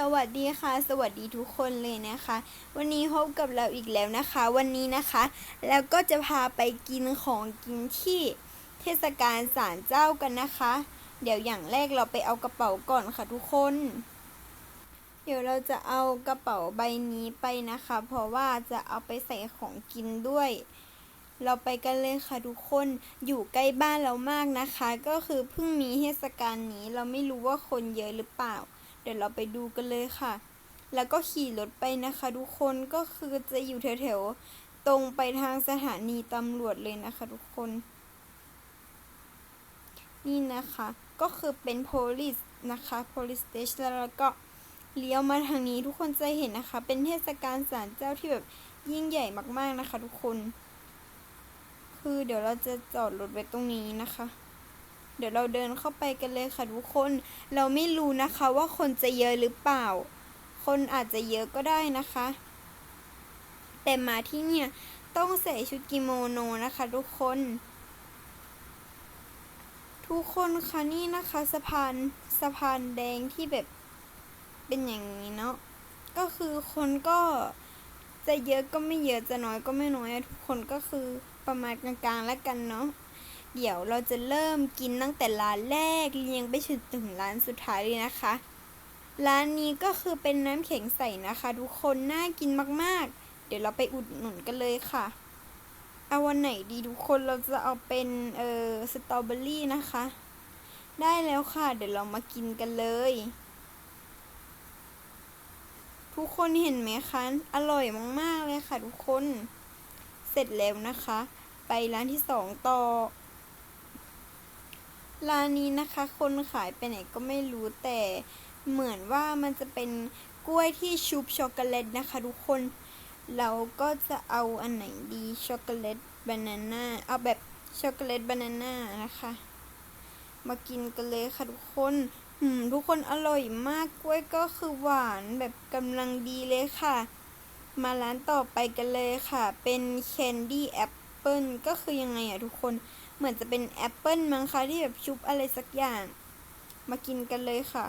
สวัสดีค่ะ สวัสดีทุกคนเลยนะคะ วันนี้พบกับเราอีกแล้วนะคะ วันนี้นะคะ แล้วก็จะพาไปกินของกินที่เทศกาลศาลเจ้ากันนะคะ เดี๋ยวอย่างแรกเราไปเอากระเป๋าก่อนค่ะทุกคน เดี๋ยวเราจะเอากระเป๋าใบนี้ไปนะคะ เพราะว่าจะเอาไปใส่ของกินด้วย เราไปกันเลยค่ะทุกคนอยู่ใกล้บ้านเรามากนะคะ ก็คือเพิ่งมีเทศกาลนี้เราไม่รู้ว่าคนเยอะหรือเปล่า เดี๋ยวเราไปดูกันเลยค่ะ แล้วก็ขี่รถไปนะคะทุกคนก็คือจะอยู่แถวๆตรงไปทางสถานีตำรวจเลยนะคะทุกคน นี่นะคะ ก็คือเป็น police นะคะ police station แล้วก็เลี้ยวมาทางนี้ทุกคนจะเห็นนะคะ เป็นเทศกาลศาลเจ้าที่แบบยิ่งใหญ่มากๆนะคะ ทุกคน คือเดี๋ยวเราจะจอดรถไว้ตรงนี้นะคะ เดี๋ยวเราเดินเข้าไปกันเลยค่ะทุกคน เราไม่รู้นะคะว่าคนจะเยอะหรือเปล่า คนอาจจะเยอะก็ได้นะคะ แต่มาที่เนี่ยต้องใส่ชุดกิโมโนนะคะทุกคน ทุกคนคะนี่นะคะสะพานสะพานแดงที่แบบเป็นอย่างนี้เนาะ ก็คือคนก็จะเยอะก็ไม่เยอะจะน้อยก็ไม่น้อยทุกคนก็คือประมาณกลางๆแล้วกันเนาะ เดี๋ยวเราจะเริ่มกินตั้งแต่ร้านแรกเรียงไปจนถึงร้านสุดท้ายเลยนะคะ ร้านนี้ก็คือเป็นน้ำแข็งใสนะคะ ทุกคนน่ากินมากๆ เดี๋ยวเราไปอุดหนุนกันเลยค่ะ เอาวันไหนดีทุกคนเราจะเอาเป็นเอ่อสตรอเบอรี่นะคะ ได้แล้วค่ะ เดี๋ยวเรามากินกันเลย ทุกคนเห็นไหมคะ อร่อยมากๆเลยค่ะ ทุกคน เสร็จแล้วนะคะ ไปร้านที่สองต่อ ร้านนี้นะคะ คนขายไปไหนก็ไม่รู้แต่เหมือนว่ามันจะเป็นกล้วยที่ชุบช็อกโกแลตนะคะ ทุกคน เราก็จะเอาอันไหนดีช็อกโกแลตบานาน่าเอาแบบช็อกโกแลตบานาน่านะคะ มากินกันเลยค่ะทุกคนหืมทุกคนอร่อยมากกล้วยก็คือหวานแบบกำลังดีเลยค่ะ มาร้านต่อไปกันเลยค่ะ เป็นแคนดี้แอปเปิลก็คือยังไงอะทุกคน เหมือนจะเป็นแอปเปิลมั้งคะที่แบบชุบอะไรสักอย่าง มากินกันเลยค่ะ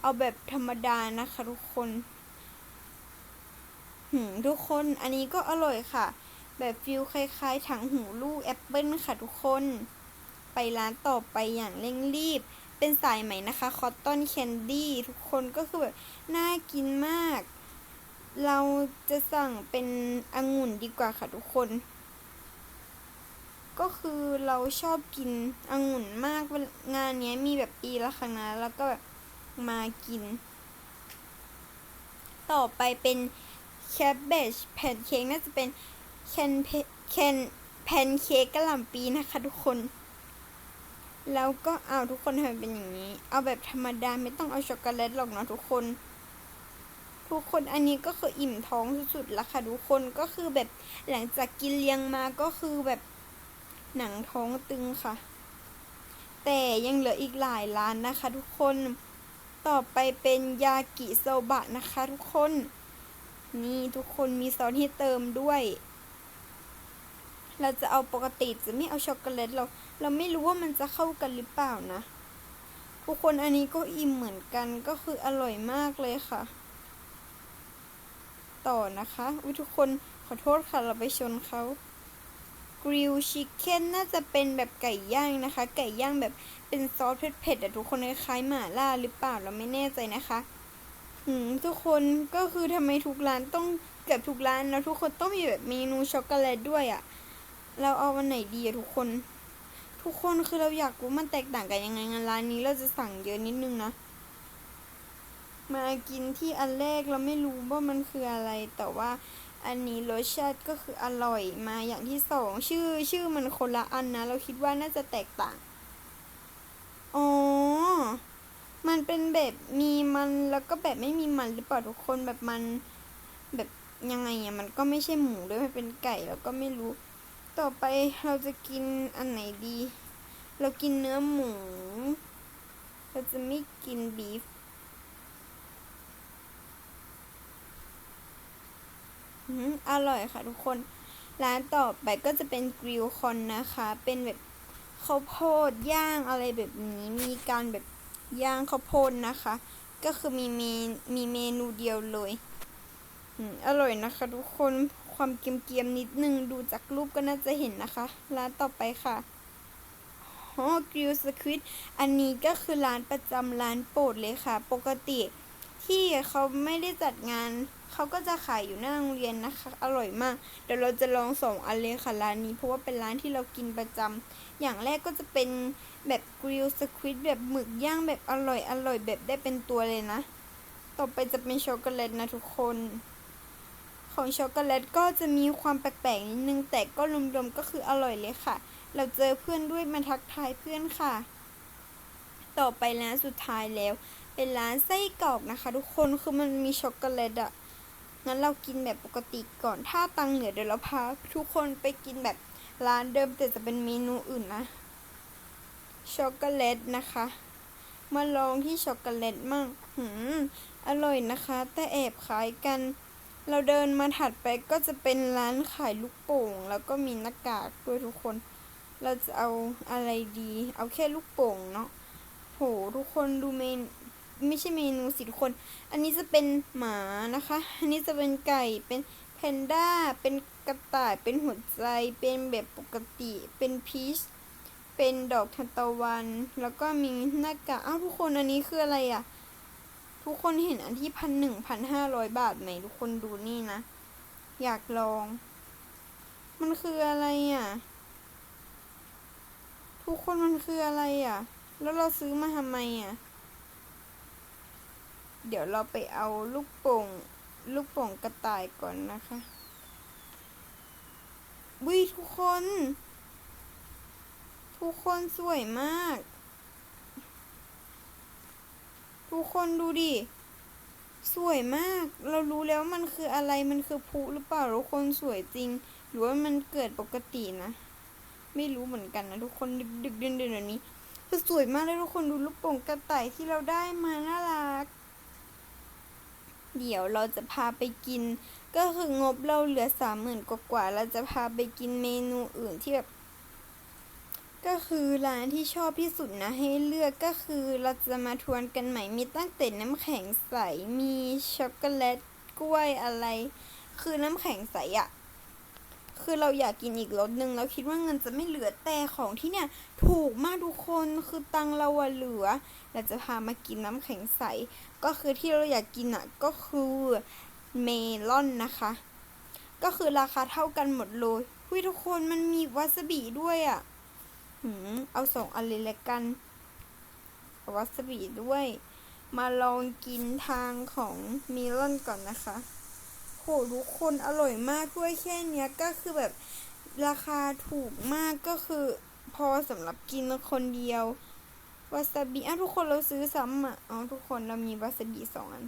เอาแบบธรรมดานะคะทุกคนหืมทุกคนอันนี้ก็อร่อยค่ะ แบบฟิลคล้ายๆถังหูลูกแอปเปิลค่ะทุกคน ไปร้านต่อไปอย่างเร่งรีบ เป็นสายไหมนะคะคอตตอนแคนดี้ทุกคนก็คือแบบน่ากินมาก เราจะสั่งเป็นองุ่นดีกว่าค่ะทุกคน ก็คือเราชอบกินองุ่นมากงานนี้มีแบบปีละครั้งนะแล้วก็แบบมากิน ต่อไปเป็นแคบเบจแพนเค้กน่าจะเป็นแคนแคนแพนเค้กกะหล่ำปีนะคะทุกคน แล้วก็เอาทุกคนทำเป็นอย่างนี้ เอาแบบธรรมดาไม่ต้องเอาช็อกโกแลตหรอกเนาะทุกคน ทุกคนอันนี้ก็คืออิ่มท้องสุดๆแล้วค่ะทุกคนก็คือแบบหลังจากกินเลี้ยงมาก็คือแบบ หนังท้องตึงค่ะ แต่ยังเหลืออีกหลายร้านนะคะทุกคน ต่อไปเป็นยากิโซบะนะคะทุกคน นี่ทุกคนมีซอสให้เติมด้วย เราจะเอาปกติจะไม่เอาช็อกโกแลตเรา เราไม่รู้ว่ามันจะเข้ากันหรือเปล่านะ ทุกคนอันนี้ก็อิ่มเหมือนกันก็คืออร่อยมากเลยค่ะ ต่อนะคะอุยทุกคนขอโทษค่ะเราไปชนเขา กริลชิคเก้นน่าจะเป็นแบบไก่ย่างนะคะ ไก่ย่างแบบเป็นซอสเผ็ดๆแต่ทุกคนคล้ายหม่าล่าหรือเปล่าเราไม่แน่ใจนะคะหืมทุกคนก็คือทำไมทุกร้านต้องเกือบทุกร้านแล้วทุกคนต้องมีแบบเมนูช็อกโกแลตด้วยอะ่ะ เราเอาวันไหนดีอะทุกคน ทุกคนคือเราอยากรู้มันแตกต่างกันยังไงงานร้านนี้เราจะสั่งเยอะนิดนึงนะ มากินที่อันแรกเราไม่รู้ว่ามันคืออะไรแต่ว่า อันนี้รสชาติก็คืออร่อยมาอย่างที่สองชื่อชื่อมันคนละอันนะ เราคิดว่าน่าจะแตกต่าง อ๋อ มันเป็นแบบมีมันแล้วก็แบบไม่มีมันหรือเปล่าทุกคนแบบมันแบบยังไงอะมันก็ไม่ใช่หมูด้วยมันเป็นไก่แล้วก็ไม่รู้ ต่อไปเราจะกินอันไหนดี เรากินเนื้อหมู เราจะไม่กินบีฟ อร่อยค่ะทุกคน ร้านต่อไปก็จะเป็นกริลคอนนะคะ เป็นแบบข้าวโพดย่างอะไรแบบนี้ มีการแบบย่างข้าวโพดนะคะ ก็คือมีเมนมีเมนูเดียวเลยอร่อยนะคะ ทุกคนความเกียมๆนิดนึงดูจากรูปก็น่าจะเห็นนะคะ ร้านต่อไปค่ะอ๋อกริลสควิดอันนี้ก็คือร้านประจำร้านโปรดเลยค่ะ ปกติ ที่เขาไม่ได้จัดงานเขาก็จะขายอยู่หน้าโรงเรียนนะคะ อร่อยมาก เดี๋ยวเราจะลองสองอันเลยค่ะร้านนี้ เพราะว่าเป็นร้านที่เรากินประจำอย่างแรกก็จะเป็นแบบกริลสควิดแบบหมึกย่างแบบอร่อยอร่อยแบบได้เป็นตัวเลยนะ ต่อไปจะเป็นช็อกโกแลตนะทุกคน ของช็อกโกแลตก็จะมีความแปลกๆนิดนึง แต่ก็รวมๆก็คืออร่อยเลยค่ะ เราเจอเพื่อนด้วยมาทักทายเพื่อนค่ะ ต่อไปร้านสุดท้ายแล้ว เป็นร้านไส้กรอกนะคะ ทุกคนคือมันมีช็อกโกแลตอะงั้นเรากินแบบปกติก่อนถ้าตังเหลือเดี๋ยวเราพาทุกคนไปกินแบบร้านเดิมแต่จะเป็นเมนูอื่นนะช็อกโกแลตนะคะ มาลองที่ช็อกโกแลตมั่งหืมอร่อยนะคะ แต่แอบขายกัน เราเดินมาถัดไปก็จะเป็นร้านขายลูกโป่ง แล้วก็มีหน้ากากด้วยทุกคน เราจะเอาอะไรดี เอาแค่ลูกโป่งเนาะโหทุกคนดูเมน ไม่ใช่เมนูสิทุกคน อันนี้จะเป็นหมานะคะ อันนี้จะเป็นไก่ เป็นแพนด้า เป็นกระต่าย เป็นหัวใจ เป็นแบบปกติ เป็นพีช เป็นดอกทานตะวัน แล้วก็มีหน้ากาก อ้าวทุกคนอันนี้คืออะไรอะ่ะ ทุกคนเห็นอันที่พันหนึ่งพันห้าร้อยบาทไหมทุกคนดูนี่นะ อยากลอง มันคืออะไรอะ่ะ ทุกคนมันคืออะไรอะ แล้วเราซื้อมาทำไมอะ เดี๋ยวเราไปเอาลูกโป่งลูกโป่งกระต่ายก่อนนะคะวิทุกคน ทุกคนสวยมาก ทุกคนดูดิ สวยมาก เรารู้แล้วมันคืออะไรมันคือพุหรือเปล่าทุกคนสวยจริง หรือว่ามันเกิดปกตินะ ไม่รู้เหมือนกันนะทุกคนดึกดึกเดินเดินแบบนี้คือสวยมากเลยทุกคนดูลูกโป่งกระต่ายที่เราได้มาน่ารัก เดี๋ยวเราจะพาไปกิน ก็คืองบเราเหลือสามหมื่นกว่าเราจะพาไปกินเมนูอื่นที่แบบ ก็คือร้านที่ชอบที่สุดนะให้เลือกก็คือเราจะมาทวนกันใหม่มีตั้งแต่น้ำแข็งใสมีช็อกโกแลตกล้วยอะไร คือน้ำแข็งใสอะ คือเราอยากกินอีกรสหนึ่งแล้วคิดว่าเงินจะไม่เหลือแต่ของที่เนี่ย ถูกมากทุกคนคือตังเราเหลือเราจะพามากินน้ำแข็งใส ก็คือที่เราอยากกินอะก็คือเมลอนนะคะ ก็คือราคาเท่ากันหมดเลยหุยทุกคนมันมีวาซาบิด้วยอะหืมเอาสองอันเลยละกันวาซาบิด้วย มาลองกินทางของเมลอนก่อนนะคะ โหทุกคนอร่อยมากด้วยแค่เนี้ยก็คือแบบราคาถูกมากก็คือพอสำหรับกินคนเดียววาซาบิอะทุกคนเราซื้อซ้ำอะอ๋อทุกคนเรามีวาซาบิสองอัน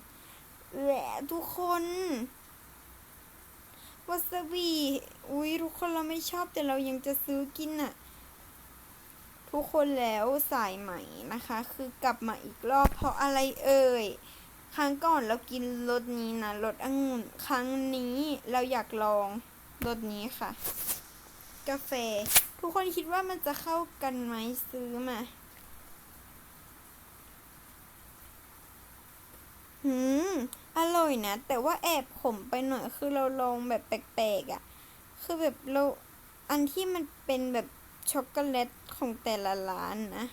แหละทุกคนวาซาบิอุ้ยทุกคนเราไม่ชอบแต่เรายังจะซื้อกินอะ ทุกคนแล้วสายใหม่นะคะ คือกลับมาอีกรอบเพราะอะไรเอ่ย ครั้งก่อนเรากินรสนี้นะรสองุ่น ครั้งนี้เราอยากลองรสนี้ค่ะ กาแฟ ทุกคนคิดว่ามันจะเข้ากันไหมซื้อมาหืมอร่อยนะ แต่ว่าแอบขมไปหน่อยคือเราลองแบบแปลกๆอะ่ะ คือแบบเราอันที่มันเป็นแบบช็อกโกแลตของแต่ละร้านนะ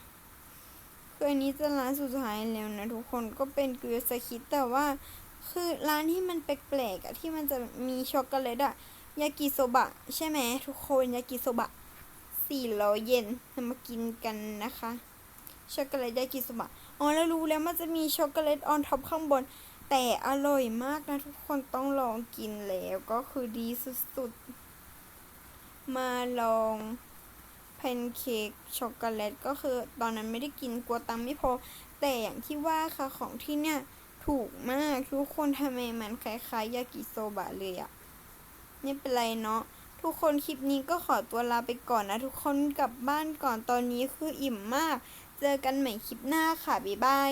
คืออันนี้จะร้านสุดท้ายแล้วนะทุกคนก็เป็นเกลือสคิดแต่ว่าคือร้านที่มันแปลกๆอะที่มันจะมีช็อกโกแลตอะยากิโซบะ ใช่ไหมทุกคนยากิโซบะสี่ร้อยเยนเรามากินกันนะคะช็อกโกแลตยากิโซบะอ๋อแล้วรู้แล้วมันจะมีช็อกโกแลตออนท็อปข้างบน แต่อร่อยมากนะทุกคนต้องลองกินแล้วก็คือดีสุดๆ มาลอง นเค้กช็อกโกแลตก็คือตอนนั้นไม่ได้กินกลัวตังค์ไม่พอ แต่อย่างที่ว่าค่ะของที่เนี่ยถูกมากทุกคนทำไมมันคล้ายๆยากิโซบะเลยอะไม่เป็นไรเนาะทุกคนคลิปนี้ก็ขอตัวลาไปก่อนนะ ทุกคนกลับบ้านก่อนตอนนี้คืออิ่มมาก เจอกันใหม่คลิปหน้าค่ะ บ๊ายบาย